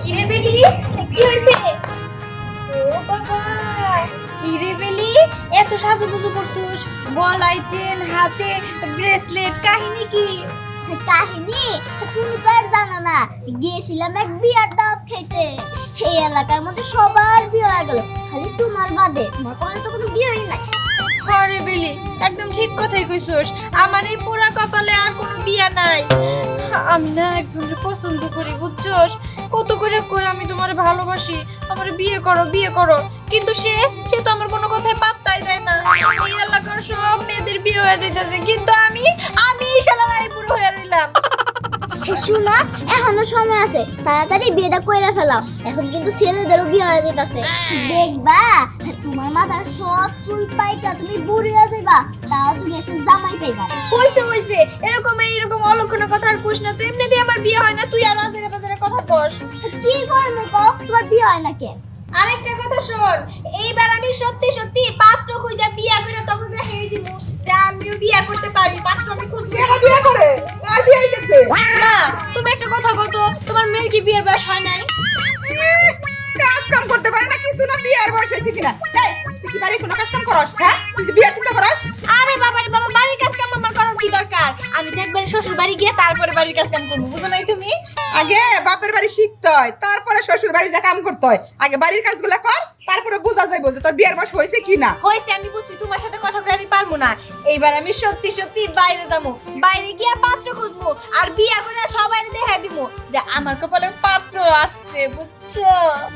কি রে বেলি? কি হয়েছে? ও বাবা কি রে বেলি? এত সাজুগুজু করছিস? গলায় চেন হাতে ব্রেসলেট কাহিনী কি? কাহিনী? তুমি তো আর জানো না গিয়েছিলাম এক বিয়ার দাওয়াত খাইতে। সেই এলাকার মধ্যে সবার বিয়ে হয়ে গেল খালি তোমার বাদে তোমার কপালে তো কোনো বিয়েই নাই। হরে বেলি একদম ঠিক কথাই কইছস। আমার এই পোড়া কপালে আর কোনো বিয়া নাই। আমি না একজনকে পছন্দ করি, বুঝছস? কত করে কই আমি তোমার ভালোবাসি? আমার বিয়ে করো বিয়ে করো। কিন্তু সে সে তো আমার কোনো কথায় পাত্তাই দেয় না। এই এলাকার সব মেয়েদের বিয়ে হয়ে যেতেছে কিন্তু আমি আমি শালা নাই পুরো হয়ে রইলাম। শোনো এখনও সময় আছে। তাড়াতাড়ি বিয়েটা কইরা ফেলাও। এখন কিন্তু ছেলেদেরও বিয়ে হয়ে যেতেছে দেখবা তোমার মাথার সব চুল পাইকা তুমি বুড়ি হয়ে যাইবা। তাও তুমি একটা জামাই পাইবা। হইছে হইছে। এরকম এইরকম অলক্ষণ কথা আর কোশ না। তো এমনিতে আমার বিয়ে হয় না। তুই আর আজের বাজারে কথা কস। কি করবে কও? তোমার বিয়ে হয় না কেন? আরেকটা কথা শোন। এইবার আমি সত্যি সত্যি পাত্র খুঁজে বিয়া করে তখন হেই দিব যে আমিও বিয়া করতে পারি। পাত্র আমি খুঁজবো হইতেছে না তুমি একটা কথা তোমার মেয়ের কি বিয়ের বয়স হয় নাই? কাজ কাম করতে পারে না কিছু না বিয়ের বয়স হয়েছে কিনা? এই তুই কি বাড়ি কোনো কাজ কাম করস হ্যাঁ? তুই বিয়ের চিন্তা করস? আরে বাবা রে বাবা বাড়ির কাজ কাম আমার করার কি দরকার? আমি তো একবার শ্বশুর বাড়ি গিয়ে তারপরে বাড়ির কাজ কাম করব বুঝো নাই তুমি? আগে বাপের বাড়ি শিখতে হয় তারপরে শ্বশুর বাড়ি যা কাম করতে হয়। আগে বাড়ির কাজগুলো কর তারপরে বোঝা যাইব যে তোর বিয়ের বয়স হয়েছে কিনা। হয়েছে আমি বুঝছি তোমার সাথে কথা কয়ে আমি পারব না। এইবার আমি সত্যি সত্যি বাইরে যাব। বাইরে গিয়ে পাত্র খুঁজবো আর বিয়া করে সবাই দেখা দিব যে আমার কপালে পাত্র আসছে বুঝছ?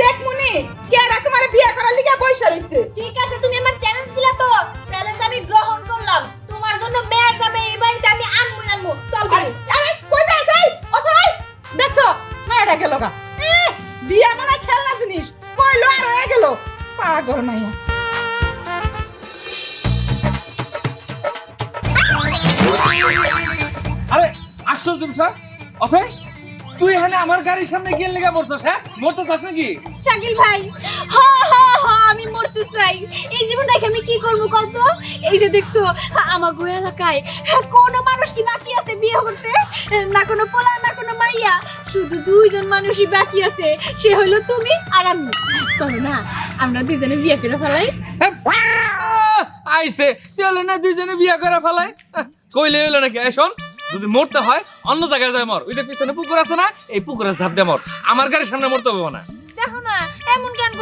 দেখ মুনি কেরা তোমার বিয়ে করার লিগে পয়সা রইছে। ঠিক আছে তুমি আমার চ্যালেঞ্জ দিলা তো। চ্যালেঞ্জ আমি গ্রহণ করলাম। তোমার জন্য মেয়ের যাবে এই বাড়িতে আমি আনব আনব চল আরে আরে, কই যাস এই অথই দেখছ মায়েরা গেল গা। বিয়া মানে খেলনা জিনিস? কইলো আর হয়ে গেল? পাগল মাইয়া। আরে আসছো তুমি স্যার অথয় তুই এখানে আমার গাড়ির সামনে গিয়ে লেগে পড়ছস হ্যাঁ? মরতে চাস নাকি? শাকিল ভাই হ্যাঁ হা হা আমি মরতে চাই। এই জীবনটাকে আমি কি করব কত এই যে দেখছ আমার গো এলাকায় হ্যাঁ, কোনো মানুষ কি বাকি আছে বিয়ে করতে? না কোনো পোলা না কোনো মাইয়া শুধু দুইজন মানুষই বাকি আছে সে হলো তুমি আর আমি। চলো না আমরা দুইজনে বিয়ে করে ফেলাই। হ্যাঁ? আইছে চলে না দুইজনে বিয়া করে ফেলাই। কইলে হইল নাকি শোন যদি মরতে হয় অন্য জায়গায় যায় মর। ওই যে পিছনে পুকুর আছে না এই পুকুরে ঝাঁপ মর। আমার গাড়ির সামনে মরতে হবে না। দেখো না এমন কেন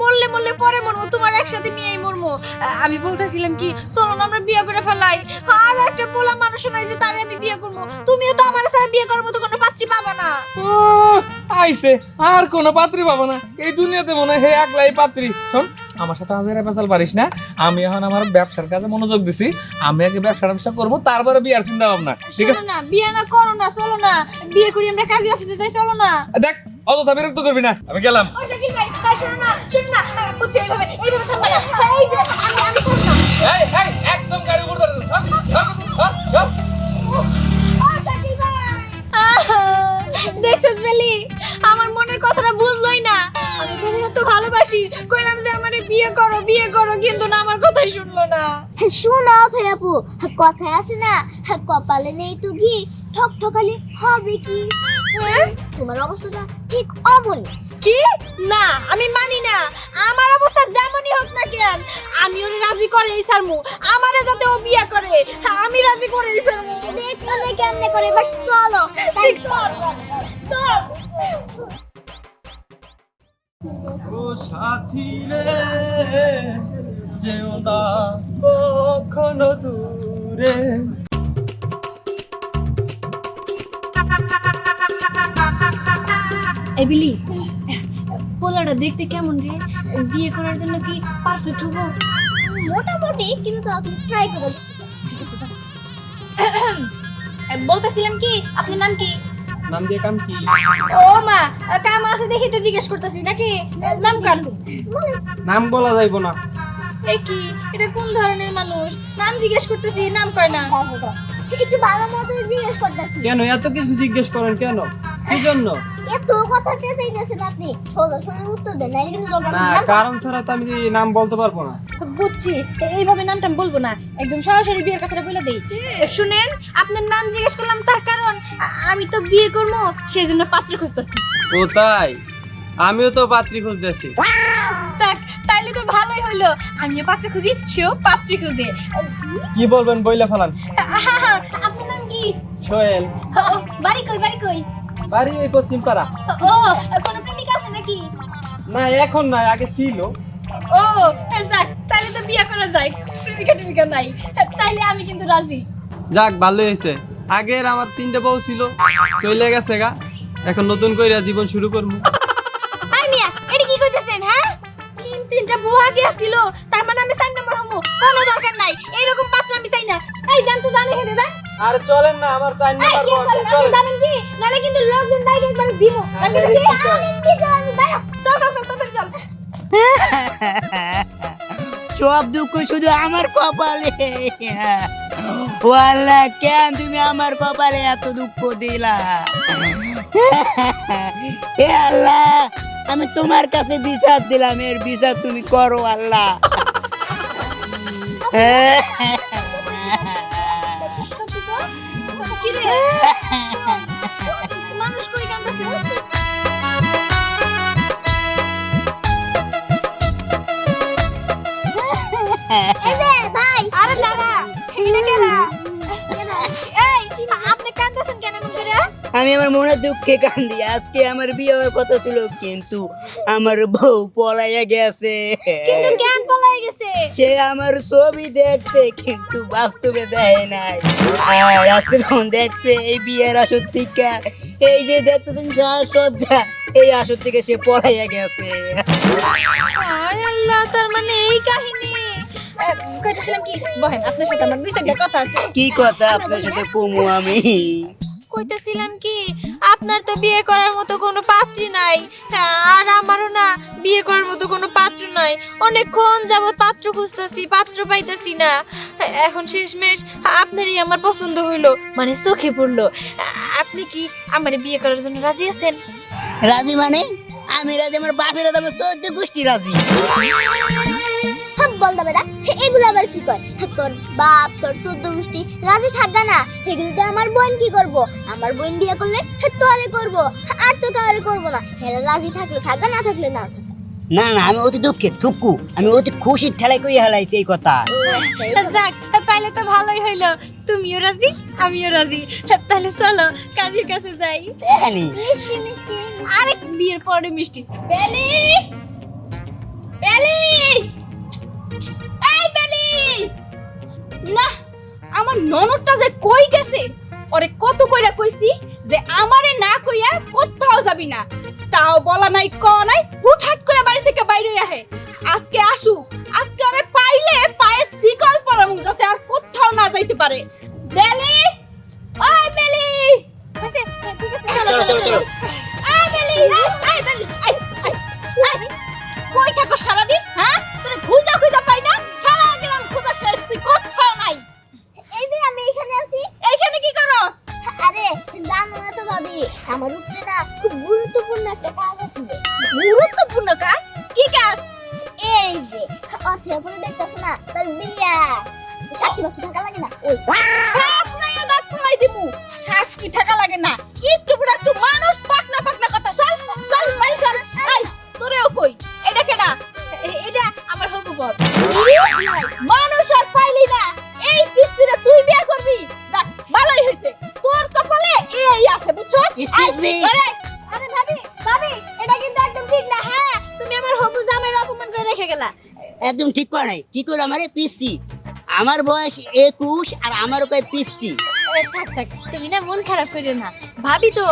মরলে মরলে পরে মরবো তোমার একসাথে নিয়েই আমি বলতেছিলাম কি চলো না আমরা বিয়ে করে ফেলাই। আর একটা পোলা মানুষ নাই যে তারে আমি বিয়ে করব। তুমিও তো আমার সাথে বিয়ে করার মতো কোনো পাত্রী পাবা না। আইছে আর কোনো পাত্রী পাবো না। এই দুনিয়াতে মনে হয় হে একলাই পাত্রী। শোন আমার সাথে হাজারে পারিস না। আমি এখন আমার ব্যবসার কাজে মনোযোগ দিছি। আমি আগে ব্যবসা ব্যবসা করব তারপরে বিয়ার চিন্তা ভাবনা ঠিক আছে? না বিয়ে না করো না চলো না। বিয়ে করি আমরা কাজী অফিসে যাই চলো না। দেখ অযথা বিরক্ত করবি না। আমি গেলাম। শোনো না শোনো না বুঝছি এইভাবে এইভাবে চলো না এই যে আমি আমি করলাম এই এই একদম গাড়ি উপর ধরে চল, চল, চল, চল। ও শাকিল ভাই। আহা, দেখছিস বেলি আমার মনের কথাটা বুঝলোই না। আমি তোর এত ভালোবাসি কইলাম যে আমারে বিয়ে করো বিয়ে করো কিন্তু না আমার কথাই শুনলো না। শোনো অথই আপু কথায় আছে না কপালে নেই তো ঘি ঠক ঠকালে হবে কি? হ্যাঁ? তোমার অবস্থাটা ঠিক অমন কি? না আমি মানি না। আমার অবস্থা যেমনই হোক না কেন আমি ওরে রাজি করে এই সারমু। আমারে যাতে ও বিয়ে করে আমি রাজি করে এই সারমু। দেখো না কেমনে করে এবার চলো ঠিক। চল চল ও সাথী রে যেও না কখনো দূরে। এই বিলি পোলাটা দেখতে কেমন রে? বিয়ে করার জন্য কি পারফেক্ট হব? মোটামুটি কিন্তু তাও তুমি ট্রাই করো বলতেছিলাম কি আপনার নাম কি? নাম দিয়ে কাম কি? ও মা কাম আছে দেখি তো জিজ্ঞেস করতেছি নাকি? নাম কার নাম বলা যাইব না। এই কি? এটা কোন ধরনের মানুষ? নাম জিজ্ঞেস করতেছি নাম কয় না? একটু ভালো মতো জিজ্ঞেস করতেছি। কেন? এত কিছু জিজ্ঞেস করেন কেন? কি জন্য? এত কথা পেঁচাইতেছেন আপনি? সোজা সোজা উত্তর দেন নাইলে কিন্তু জবাব না কারণ ছাড়া তো আমি নাম বলতে পারব না। বুঝছি এইভাবে নামটা বলব না। একদম সরাসরি বিয়ের কথাটা বলে দেই। শুনেন আপনার নাম জিজ্ঞেস করলাম তার কারণ। আমি তো বিয়ে করব সেই জন্য পাত্র খুঁজতেছি। ও তাই? আমিও তো পাত্রী খুঁজতেছি। যাক তাইলে তো ভালোই হইল আমিও পাত্র খুঁজি সেও পাত্রী খুঁজে। কি বলবেন বইলা ফেলান? আপনার নাম কি? সোহেল। বাড়ি কই বাড়ি কই? বাড়ি ওই পশ্চিম পাড়া। ও কোনো প্রেমিকা আছে নাকি? না এখন নাই আগে ছিল। ও যাক তাইলে তো বিয়ে করা যায়। প্রেমিকা টেমিকা নাই। তাইলে আমি কিন্তু রাজি। যাক ভালো হয়েছে। আগের আমার তিনটা বউ ছিল চলে গেছে গা। এখন নতুন কইরা জীবন শুরু করব। আই মিয়া এটা কি কইতেছেন হ্যাঁ? তিন তিনটা বউ আগে আসছিল তার মানে আমি চার নম্বর হমু। কোনো দরকার নাই এইরকম পাত্র আমি চাই না। এই জান তো জানে হেঁটে যান। আর চলেন না আমার চলেন। জানেন কি? নালে কিন্তু লোকজন একবার দিব। আমি চল। আমি কি করব চল চল চল চল সব দুঃখ শুধু আমার কপালে। কেন তুমি আমার কপালে এত দুঃখ দিলা? হে আল্লাহ আমি তোমার কাছে বিচার দিলাম এর বিচার তুমি করো আল্লাহ। সত্যি দুঃখে কান্দি। আজকে আমার বিয়ে হওয়ার কথা ছিল কিন্তু আমার বউ পলাইয়া গেছে। কিন্তু জ্ঞান পলাই গেছে? সে আমার ছবি দেখছে কিন্তু বাস্তবে দেয় নাই। আর আজকে যখন দেখছে এই বিয়ের আসর থেকে এই যে দেখতেছেন সজ্জা এই আসর থেকে সে পড়াইয়া গেছে। আয় আল্লাহ তার মানে এই কাহিনী। কইতেছিলাম কি বহেন আপনার সাথে আমার দুই চারটা কথা আছে। কি কথা আপনার সাথে কমু আমি? কইতেছিলাম কি আপনার তো বিয়ে করার মতো কোনো পাত্রী নাই। আর আমারও না বিয়ে করার মতো কোনো পাত্র নাই। অনেকক্ষণ যাবত পাত্র খুঁজতেছি, পাত্র পাইতেছি না। এখন শেষমেশ আপনারই আমার পছন্দ হইল মানে চোখে পড়ল। আপনি কি আমার বিয়ে করার জন্য রাজি আছেন? রাজি মানে? আমি রাজি, আমার বাপের রাজি, আমার চোদ্দ গোষ্ঠী রাজি। হাম বল দাবে না এগুলো আবার কি কয়? তোর বাপ তোর চোদ্দ গোষ্ঠী রাজি থাকবে না। এগুলোতে আমার বোন কি করব? আমার বোন বিয়ে করলে তোরে করব। আর তো কারে করব না। হেরা রাজি থাকলে থাকবে না থাকলে না না না আমি অতি দুঃখে থুকু। আমি অতি খুশির ঠেলাই কই হালাইছি এই কথা। যাক তাইলে তো ভালোই হইল। তুমিও রাজি আমিও রাজি। তাহলে চলো কাজীর কাছে যাই। মিষ্টি মিষ্টি। আরে বিয়ের পরে মিষ্টি। বেলি! যাবি না। তাও বলা নাই ক নাই, হুটহাট করে বাড়ি থেকে বাইরে আহে আজকে আসুক সাক্ষী বাকি থাকা লাগে না ওই দাঁত দাঁত ফুলাই দিমু সাক্ষী থাকা লাগে না একটু পুরো একটু মানুষ পাকনা পাকনা কথা চল চল বাড়ি চল এই তোরেও কই এটা কেনা এটা আমার হবু বর মানুষ আর পাইলি না এই পিস্তিরে তুই বিয়ে করবি দেখ ভালোই হইছে তোর কপালে এই আছে বুঝছস আরে আরে ভাবি ভাবি এটা কিন্তু একদম ঠিক না হ্যাঁ তুমি আমার হবু জামাইয়ের অপমান করে রেখে গেলা। একদম ঠিক করে নাই কি করে আমারে? পিসি। আমার বয়স একুশ আর আমার কয় পিসি থাক থাক তুমি না মন খারাপ করিও না। ভাবি তো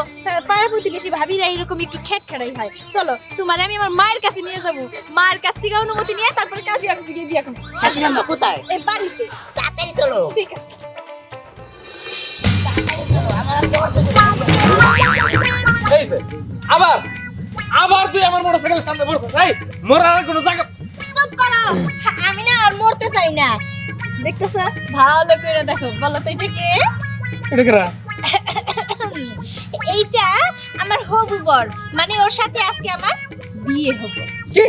পাড়া প্রতিবেশী ভাবিরা এরকম একটু খেট খেড়াই হয়। চলো তোমার আমি আমার মায়ের কাছে নিয়ে যাব। মায়ের কাছ থেকে অনুমতি নিয়ে তারপর কাজী অফিসে গিয়ে বিয়ে করব। শাশুড়াম্মা কোথায়? এই বাড়িতে। তাড়াতাড়ি চলো। ঠিক আছে। আবার আবার তুই আমার মোটরসাইকেলের সামনে বসছিস এই মরার কোনো জায়গা চুপ করো। হ্যাঁ, আমি না আর মরতে চাই না। দেখতেছ? ভালো করে দেখো বলো তো এটা কে? এটা কেরা? এইটা আমার হবু বর মানে ওর সাথে আজকে আমার বিয়ে হব। কি?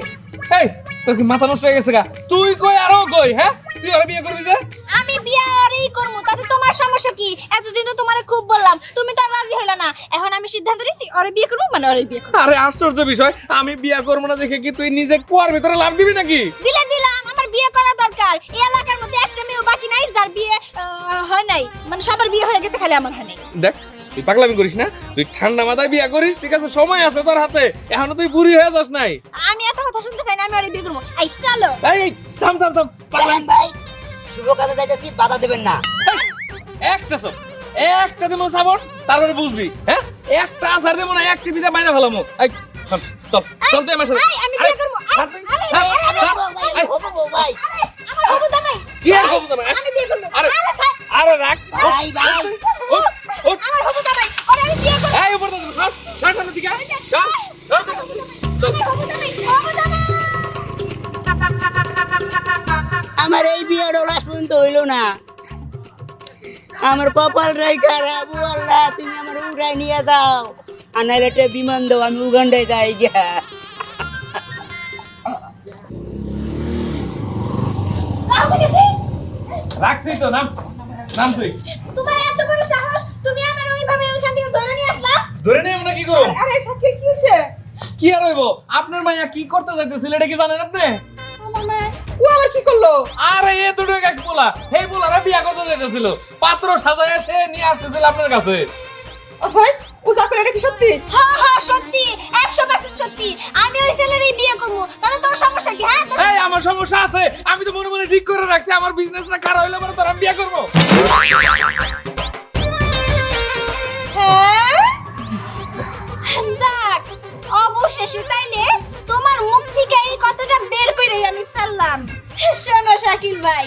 এই তোর কি মাথা নষ্ট হয়ে গেছে গা? তুই কই আরও কই হ্যাঁ? তুই আর বিয়ে করবি যে? আমি বিয়ে আরই করব তাতে তোমার সমস্যা কি? এতদিন তো তোমারে খুব বললাম তুমি তো আর রাজি হইলা না। এখন আমি সিদ্ধান্ত নিছি ওরে বিয়ে করব মানে বিয়ে করব। আরে আশ্চর্য বিষয় আমি বিয়ে করব না দেখে কি তুই নিজে কুয়ার ভিতরে লাভ দিবি নাকি? দিলে দিলাম। বিয়ে করা দরকার। এই এলাকার মধ্যে একটা মেয়েও বাকি নাই যার বিয়ে হয় নাই। মানে সবার বিয়ে হয়ে গেছে খালি আমার হয় নাই। দেখ তুই পাগলামি করিস না? তুই ঠান্ডা মাথায় বিয়ে করিস ঠিক আছে? সময় আছে তোর হাতে। এখনও তুই বুড়ি হয়ে যাস নাই। আমি এত কথা শুনতে চাই না আমি ওরে বিয়ে করব। এই চলো। এই থাম থাম থাম। পাগলামি ভাই শুভ কাজে যাইতেছি বাধা দেবেন না। একটা সব একটা দেবো সাবর তারপরে বুঝবি হ্যাঁ? একটা আসার দেবো না বাইরে ফেলামো। এই, চল চল চল তুই আমার সাথে। আমি বিয়ে করব। আরে, হব আমার হবু জামাই। কি আর খবর তোমার? আমি বিয়ে করব। আরে আরে রাখ ভাই ভাই। উঠ, উঠ। আমার হবু জামাই। ওরে আমি বিয়ে করব। এই উপর থেকে সর সর সামনে দিকে। আয়। চল চল, চল, চল। আমার হবু জামাই হবু জামাই। আমার এই বিয়ের লাশ পর্যন্ত হইল না। আমার কপাল রাই খারাপ আল্লাহ তুমি আমার উড়াই নিয়ে দাও আর নাহলে একটা বিমান দাও আমি উগান্ডায় যাই গিয়া। রাখছি তো নাম নাম তুই। তোমার এত বড় সাহস তুমি আমার ওইভাবে ওইখান থেকে ধরে নিয়ে আসলা? ধরে নিয়ে আমরা কি করব আরে সাথে কি হয়েছে কি আর হইব? আপনার মাইয়া কি করতে যাইতেছিল এটা কি জানেন আপনি? আমার ও আবার কি করল? আরে এ দুটো এক পোলা। এই পোলারা বিয়া করতে যাইতেছিল। পাত্র সাজায় সে নিয়ে আসতেছিল আপনার কাছে। অথয় ও যা করে এটা কি সত্যি? হ্যাঁ হ্যাঁ সত্যি একশো পার্সেন্ট সত্যি। আমি ওই ছেলেরই বিয়ে করব তাহলে তোর সমস্যা কি হ্যাঁ? আমার সমস্যা আছে, আমি তো মনে মনে ঠিক করে রাখছি, আমার বিজনেসটা খারাপ হইলে আমার আমি বিয়া করব। হ্যাঁ? অবশেষে তাইলে তোমার মুখ থেকে এই কথাটা বের করে আমি ছাড়লাম। শোনো শাকিল ভাই,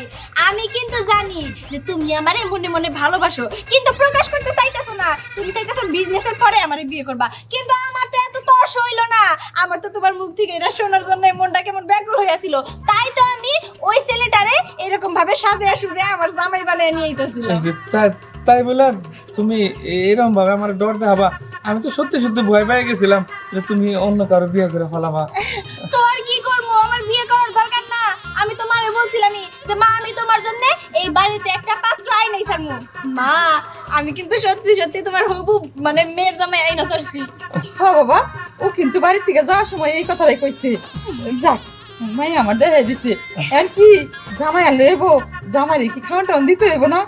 আমি কিন্তু জানি যে তুমি আমারে মনে মনে ভালোবাসো, কিন্তু প্রকাশ করতে চাইতেছো না। তুমি চাইতেছো বিজনেসের পরে আমারে বিয়ে করবা, কিন্তু আমার তো এত তর্স হইল না। আমার তো তোমার মুখ থেকে এটা শোনার জন্য মনটা কেমন ব্যাকুল হইয়াছিল তাই তো আমি ওই ছেলেটারে এরকম ভাবে সাজিয়া সুজে আমার জামাই বানিয়ে নিয়ে আইতেছিলাম। তাই বলে তুমি এরকম ভাবে আমার ডর দেখাবা। আমি তো সত্যি সত্যি ভয় পেয়ে গেছিলাম যে তুমি অন্য কারও বিয়ে করে ফেলাবা। তো আর কি করব? আমার বিয়ে করার দরকার না। আমি তো মারে বলছিলামই যে মা আমি তোমার জন্য এই বাড়িতে একটা পাত্র আইনাই সারমু মা আমি কিন্তু সত্যি সত্যি তোমার হবু মানে মেয়ের জামাই আইনা সারছি হ বাবা ও কিন্তু বাড়ির থেকে যাওয়ার সময় এই কথাটাই কইছে। যাক মাই আমার দেখাই দিছে। আর কি জামাই আনলে এবো জামাই কি টাউন দিতে হইব না?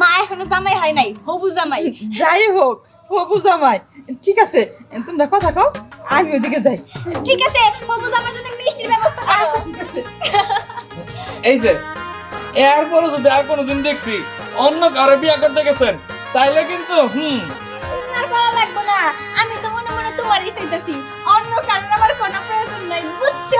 মা এখনও জামাই হয় নাই হবু জামাই। যাই হোক হবু জামাই। ঠিক আছে তোমরা কথা কও আমি ওদিকে যাই। ঠিক আছে হবু জামার জন্য মিষ্টির ব্যবস্থা আচ্ছা ঠিক আছে। এই যে এরপরে যদি আর কোনোদিন দেখছি অন্য কারও বিয়ে করতে গেছেন তাইলে কিন্তু হুম। আর করা লাগবে না আমি তোমারই চাইতেছি। অন্য কারণ আমার কোনো প্রয়োজন নাই বুঝছ?